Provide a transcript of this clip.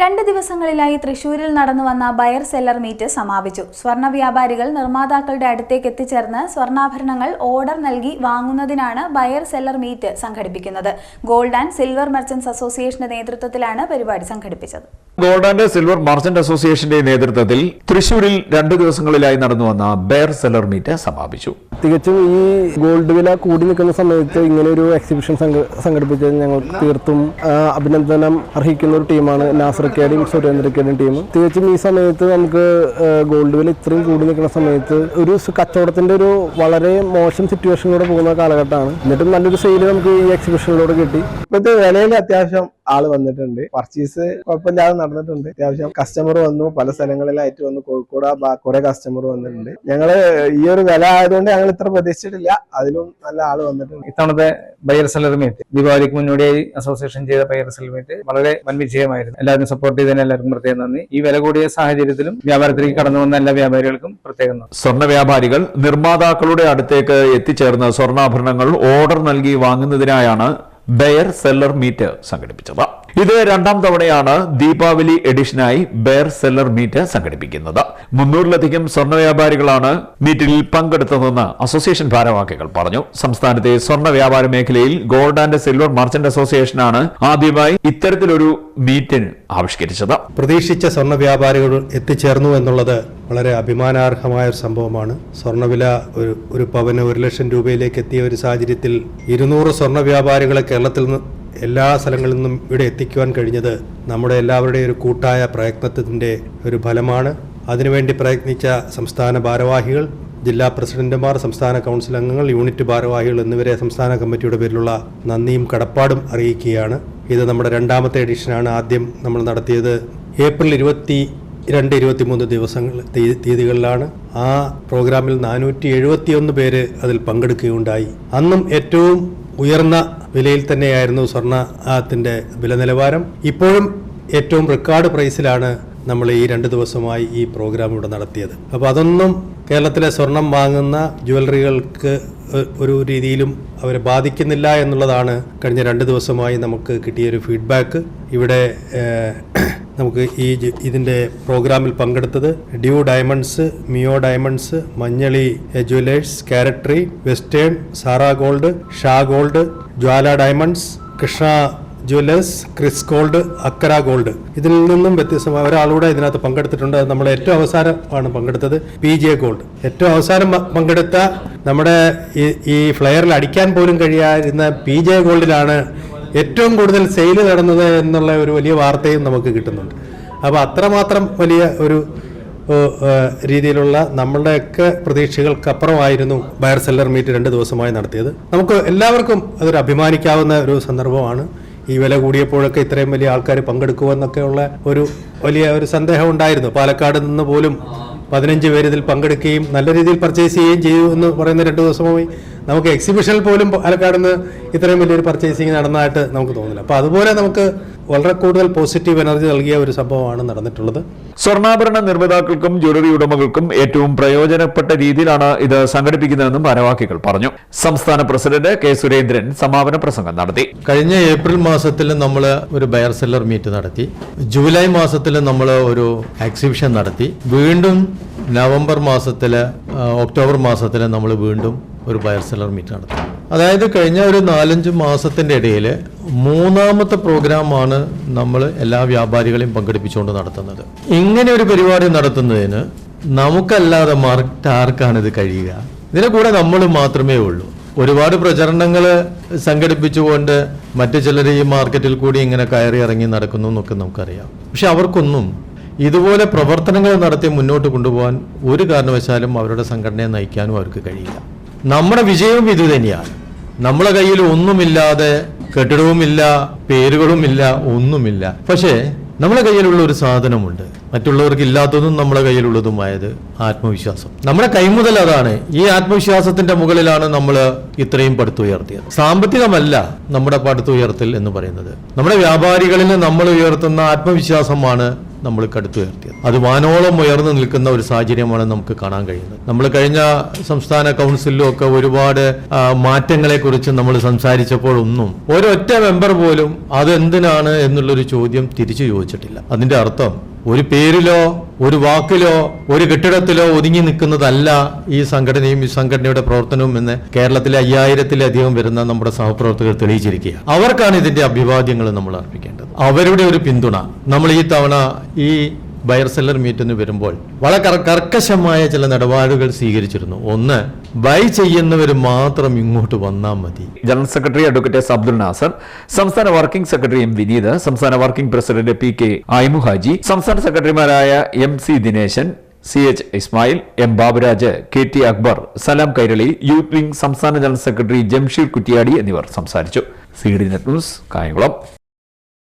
രണ്ട് ദിവസങ്ങളിലായി തൃശൂരിൽ നടന്നു വന്ന ബയർ സെല്ലർ മീറ്റ് സമാപിച്ചു. സ്വർണ വ്യാപാരികൾ നിർമ്മാതാക്കളുടെ അടുത്തേക്ക് എത്തിച്ചേർന്ന് സ്വർണാഭരണങ്ങൾ ഓർഡർ നൽകി വാങ്ങുന്നതിനാണ് ബയർ സെല്ലർ മീറ്റ് സംഘടിപ്പിക്കുന്നത്. ഗോൾഡ് ആൻഡ് സിൽവർ മെർച്ചന്റ്സ് അസോസിയേഷന്റെ നേതൃത്വത്തിലാണ് പരിപാടി സംഘടിപ്പിച്ചത്. ഗോൾഡ് ആൻഡ് സിൽവർ മർച്ചന്റ് അസോസിയേഷന്റെ നേതൃത്വത്തിൽ തൃശൂരിൽ രണ്ടു ദിവസങ്ങളിലായി നടന്നു വന്ന ബെയർ സെല്ലർ മീറ്റ് സമാപിച്ചു. തികച്ചും ഈ ഗോൾഡ് വില കൂടി നിൽക്കുന്ന സമയത്ത് ഇങ്ങനെ ഒരു എക്സിബിഷൻ സംഘ- സംഘടിപ്പിച്ചത് ഞങ്ങൾ തീർത്തും അഭിനന്ദനം അർഹിക്കുന്ന ഒരു ടീമാണ് നാസർക്കേടെയും സുരേന്ദ്രക്കേടെയും ടീം. തികച്ചും ഈ സമയത്ത് നമുക്ക് ഗോൾഡ് വില ഇത്രയും കൂടി നിൽക്കുന്ന സമയത്ത് ഒരു കച്ചവടത്തിന്റെ ഒരു വളരെ മോശം സിറ്റുവേഷനിലൂടെ പോകുന്ന കാലഘട്ടമാണ്. എന്നിട്ടും നല്ലൊരു സെയിൽ നമുക്ക് ഈ എക്സിബിഷനിലൂടെ കിട്ടി. ഇപ്പോഴത്തെ വിലയിൽ അത്യാവശ്യം ആൾ വന്നിട്ടുണ്ട്. പർച്ചേസ് കുഴപ്പമില്ലാതെ നടന്നിട്ടുണ്ട്. അത്യാവശ്യം കസ്റ്റമർ വന്നു. പല സ്ഥലങ്ങളിലായിട്ട് വന്നു. കോഴിക്കോട് കുറെ കസ്റ്റമർ വന്നിട്ടുണ്ട്. ഞങ്ങൾ ഈ ഒരു വില ആയതുകൊണ്ട് ഞങ്ങൾ ഇത്ര പ്രതീക്ഷിച്ചിട്ടില്ല. അതിലും നല്ല ആൾ വന്നിട്ടുണ്ട്. ഇത്തവണത്തെ ബയർ സെല്ലർ മീറ്റ് ദീപാവലിക്ക് മുന്നോടിയായി അസോസിയേഷൻ ചെയ്ത ബയർ സെല്ലർ മീറ്റ് വളരെ വൻ വിജയമായിരുന്നു. എല്ലാവരും സപ്പോർട്ട് ചെയ്തതിന് എല്ലാവർക്കും പ്രത്യേകം നന്ദി. ഈ വില കൂടിയ സാഹചര്യത്തിലും വ്യാപാരത്തിലേക്ക് കടന്നു വന്ന എല്ലാ വ്യാപാരികൾക്കും പ്രത്യേകം നന്ദി. സ്വർണ വ്യാപാരികൾ നിർമ്മാതാക്കളുടെ അടുത്തേക്ക് എത്തിച്ചേർന്ന് സ്വർണാഭരണങ്ങൾ ഓർഡർ നൽകി വാങ്ങുന്നതിനായാണ് ബെയർ സെല്ലർ മീറ്റ് സംഘടിപ്പിച്ചത്. ഇത് രണ്ടാം തവണയാണ് ദീപാവലി എഡിഷനായി ബെയർ സെല്ലർ മീറ്റ് സംഘടിപ്പിക്കുന്നത്. മുന്നൂറിലധികം സ്വർണ വ്യാപാരികളാണ് മീറ്റിൽ പങ്കെടുത്തതെന്ന് അസോസിയേഷൻ ഭാരവാഹികൾ പറഞ്ഞു. സംസ്ഥാനത്തെ സ്വർണ വ്യാപാര മേഖലയിൽ ഗോൾഡ് ആൻഡ് സിൽവർ മർച്ചന്റ് അസോസിയേഷനാണ് ആദ്യമായി ഇത്തരത്തിലൊരു മീറ്റിന് ആവിഷ്കരിച്ചത്. പ്രതീക്ഷിച്ച സ്വർണ വ്യാപാരികൾ എത്തിച്ചേർന്നു എന്നുള്ളത് വളരെ അഭിമാനാർഹമായ ഒരു സംഭവമാണ്. സ്വർണവില ഒരു ഒരു പവന് ഒരു ലക്ഷം രൂപയിലേക്ക് എത്തിയ ഒരു സാഹചര്യത്തിൽ ഇരുന്നൂറ് സ്വർണ വ്യാപാരികളെ കേരളത്തിൽ എല്ലാ സ്ഥലങ്ങളിൽ നിന്നും ഇവിടെ എത്തിക്കുവാൻ കഴിഞ്ഞത് നമ്മുടെ എല്ലാവരുടെയും ഒരു കൂട്ടായ പ്രയത്നത്തിന്റെ ഒരു ഫലമാണ്. അതിനുവേണ്ടി പ്രയത്നിച്ച സംസ്ഥാന ഭാരവാഹികൾ ജില്ലാ പ്രസിഡന്റുമാർ സംസ്ഥാന കൗൺസിൽ അംഗങ്ങൾ യൂണിറ്റ് ഭാരവാഹികൾ എന്നിവരെ സംസ്ഥാന കമ്മിറ്റിയുടെ പേരിലുള്ള നന്ദിയും കടപ്പാടും അറിയിക്കുകയാണ്. ഇത് നമ്മുടെ രണ്ടാമത്തെ എഡിഷനാണ്. ആദ്യം നമ്മൾ നടത്തിയത് ഏപ്രിൽ ഇരുപത്തി രണ്ട് ഇരുപത്തിമൂന്ന് ദിവസങ്ങൾ തീയതികളിലാണ്. ആ പ്രോഗ്രാമിൽ നാനൂറ്റി എഴുപത്തിയൊന്ന് പേര് അതിൽ പങ്കെടുക്കുകയുണ്ടായി. അന്നും ഏറ്റവും ഉയർന്ന വിലയിൽ തന്നെയായിരുന്നു സ്വർണത്തിന്റെ വില നിലവാരം. ഇപ്പോഴും ഏറ്റവും റെക്കോർഡ് പ്രൈസിലാണ് നമ്മൾ ഈ രണ്ട് ദിവസമായി ഈ പ്രോഗ്രാം ഇവിടെ നടത്തിയത്. അപ്പോൾ അതൊന്നും കേരളത്തിലെ സ്വർണം വാങ്ങുന്ന ജ്വല്ലറികൾക്ക് ഒരു രീതിയിലും അവരെ ബാധിക്കുന്നില്ല എന്നുള്ളതാണ് കഴിഞ്ഞ രണ്ട് ദിവസമായി നമുക്ക് കിട്ടിയൊരു ഫീഡ്ബാക്ക് ഇവിടെ നമുക്ക് ഈ ഇതിന്റെ പ്രോഗ്രാമിൽ പങ്കെടുത്തത് Dew diamonds Mio diamonds Manjali jewellers കാരട്രി western Sara gold Shah gold Jwala diamonds Krishna jewellers Kris gold Akkara gold. ഇതിൽ നിന്നും വ്യത്യസ്തമായ ഒരാളൂടെ ഇതിനകത്ത് പങ്കെടുത്തിട്ടുണ്ട്. നമ്മൾ ഏറ്റവും അവസാനമാണ് പങ്കെടുത്തത് പി ജെ ഗോൾഡ്. ഏറ്റവും അവസാനം പങ്കെടുത്ത നമ്മുടെ ഈ ഈ ഫ്ലയറിൽ അടിക്കാൻ പോലും കഴിയാതിരുന്ന പി ജെ ഗോൾഡിലാണ് ഏറ്റവും കൂടുതൽ സെയിൽ നടന്നത് എന്നുള്ള ഒരു വലിയ വാർത്തയും നമുക്ക് കിട്ടുന്നുണ്ട്. അപ്പോൾ അത്രമാത്രം വലിയ ഒരു രീതിയിലുള്ള നമ്മളുടെയൊക്കെ പ്രതീക്ഷകൾക്കപ്പുറമായിരുന്നു ബയർ സെല്ലർ മീറ്റ് രണ്ട് ദിവസമായി നടത്തിയത്. നമുക്ക് എല്ലാവർക്കും അതൊരു അഭിമാനിക്കാവുന്ന ഒരു സന്ദർഭമാണ്. ഈ വില കൂടിയപ്പോഴൊക്കെ ഇത്രയും വലിയ ആൾക്കാർ പങ്കെടുക്കുമെന്നൊക്കെയുള്ള ഒരു വലിയ ഒരു സന്ദേഹം ഉണ്ടായിരുന്നു. പാലക്കാട് നിന്ന് പോലും പതിനഞ്ച് പേര് ഇതിൽ പങ്കെടുക്കുകയും നല്ല രീതിയിൽ പർച്ചേസ് ചെയ്യുകയും ചെയ്തു എന്ന് പറയുന്ന രണ്ട് ദിവസമായി. നമുക്ക് എക്സിബിഷനിൽ പോലും പാലക്കാട് നിന്ന് ഇത്രയും വലിയൊരു പർച്ചേസിങ് നടന്നതായിട്ട് നമുക്ക് തോന്നില്ല. അപ്പോൾ അതുപോലെ നമുക്ക് വളരെ കൂടുതൽ പോസിറ്റീവ് എനർജി നൽകിയ ഒരു സംഭവമാണ് നടന്നിട്ടുള്ളത്. സ്വർണാഭരണ നിർമ്മാതാക്കൾക്കും ജ്വല്ലറി ഉടമകൾക്കും ഏറ്റവും പ്രയോജനപ്പെട്ട രീതിയിലാണ് ഇത് സംഘടിപ്പിക്കുന്നതെന്നും ഭാരവാഹികൾ പറഞ്ഞു. സംസ്ഥാന പ്രസിഡന്റ് കെ സുരേന്ദ്രൻ സമാപന പ്രസംഗം നടത്തി. കഴിഞ്ഞ ഏപ്രിൽ മാസത്തിൽ നമ്മൾ ഒരു ബയർ സെല്ലർ മീറ്റ് നടത്തി. ജൂലൈ മാസത്തിൽ നമ്മൾ ഒരു എക്സിബിഷൻ നടത്തി. വീണ്ടും നവംബർ മാസത്തിൽ ഒക്ടോബർ മാസത്തിൽ നമ്മൾ വീണ്ടും ഒരു ബയർ സെല്ലർ മീറ്റ് നടത്തി. അതായത് കഴിഞ്ഞ ഒരു നാലഞ്ച് മാസത്തിന്റെ ഇടയിൽ മൂന്നാമത്തെ പ്രോഗ്രാമാണ് നമ്മൾ എല്ലാ വ്യാപാരികളെയും പങ്കെടുപ്പിച്ചുകൊണ്ട് നടത്തുന്നത്. ഇങ്ങനെ ഒരു പരിപാടി നടത്തുന്നതിന് നമുക്കല്ലാതെ മാർക്കറ്റ് ആർക്കാണ് ഇത് കഴിയുക? ഇതിനെ കൂടെ നമ്മൾ മാത്രമേ ഉള്ളൂ. ഒരുപാട് പ്രചരണങ്ങൾ സംഘടിപ്പിച്ചുകൊണ്ട് മറ്റു ചിലർ ഈ മാർക്കറ്റിൽ കൂടി ഇങ്ങനെ കയറി ഇറങ്ങി നടക്കുന്നു എന്നൊക്കെ നമുക്കറിയാം. പക്ഷെ അവർക്കൊന്നും ഇതുപോലെ പ്രവർത്തനങ്ങൾ നടത്തി മുന്നോട്ട് കൊണ്ടുപോകാൻ ഒരു കാരണവശാലും അവരുടെ സംഘടനയെ നയിക്കാനും അവർക്ക് കഴിയില്ല. നമ്മുടെ വിജയവും ഇത് തന്നെയാണ്. നമ്മളെ കയ്യിൽ ഒന്നുമില്ലാതെ കെട്ടിടവുമില്ല പേരുകളുമില്ല ഒന്നുമില്ല. പക്ഷേ നമ്മളെ കയ്യിലുള്ള ഒരു സാധനമുണ്ട്. മറ്റുള്ളവർക്ക് ഇല്ലാത്തതും നമ്മളെ കയ്യിലുള്ളതുമായത് ആത്മവിശ്വാസം. നമ്മുടെ കൈമുതൽ അതാണ്. ഈ ആത്മവിശ്വാസത്തിന്റെ മുകളിലാണ് നമ്മൾ ഇത്രയും പടുത്തുയർത്തിയത് സാമ്പത്തികമല്ല നമ്മുടെ പടുത്തുയർത്തൽ എന്ന് പറയുന്നത്. നമ്മുടെ വ്യാപാരികളിൽ നമ്മൾ ഉയർത്തുന്ന ആത്മവിശ്വാസമാണ് നമ്മൾ കടുത്തു ഉയർത്തിയത്. അത് വാനോളം ഉയർന്നു നിൽക്കുന്ന ഒരു സാഹചര്യമാണ് നമുക്ക് കാണാൻ കഴിയുന്നത്. നമ്മൾ കഴിഞ്ഞ സംസ്ഥാന കൗൺസിലും ഒക്കെ ഒരുപാട് മാറ്റങ്ങളെ കുറിച്ച് നമ്മൾ സംസാരിച്ചപ്പോഴൊന്നും ഒരൊറ്റ മെമ്പർ പോലും അതെന്തിനാണ് എന്നുള്ളൊരു ചോദ്യം തിരിച്ചു ചോദിച്ചിട്ടില്ല. അതിന്റെ അർത്ഥം ഒരു പേരിലോ ഒരു വാക്കിലോ ഒരു കെട്ടിടത്തിലോ ഒതുങ്ങി നിൽക്കുന്നതല്ല ഈ സംഘടനയും ഈ സംഘടനയുടെ പ്രവർത്തനവും എന്ന് കേരളത്തിലെ അയ്യായിരത്തിലധികം വരുന്ന നമ്മുടെ സഹപ്രവർത്തകർ തെളിയിച്ചിരിക്കുക. അവർക്കാണ് ഇതിന്റെ അഭിവാദ്യങ്ങൾ നമ്മൾ അർപ്പിക്കേണ്ടത്. അവരുടെ ഒരു പിന്തുണ. നമ്മൾ ഈ തവണ ഈ ബയർ സെല്ലർ മീറ്റിന് വരുമ്പോൾ വളരെ കർക്കശമായ ചില നിലപാടുകൾ സ്വീകരിച്ചിരുന്നു. ഒന്ന് ബൈ ചെയ്യുന്നവർ മാത്രം ഇങ്ങോട്ട് വന്നാൽ മതി. General secretary advocate S Abdul Nasar സംസ്ഥാന വർക്കിംഗ് സെക്രട്ടറി എം വിനീത് സംസ്ഥാന വർക്കിംഗ് പ്രസിഡന്റ് പി കെ ഐമുഹാജി സംസ്ഥാന സെക്രട്ടറിമാരായ M C Dineshan C H Ismail M Baburaj K T Akbar Salam Kairali youth wing സംസ്ഥാന ജനറൽ സെക്രട്ടറി ജംഷീർ കുറ്റിയാടി എന്നിവർ സംസാരിച്ചു. C D net news Kayamkulam.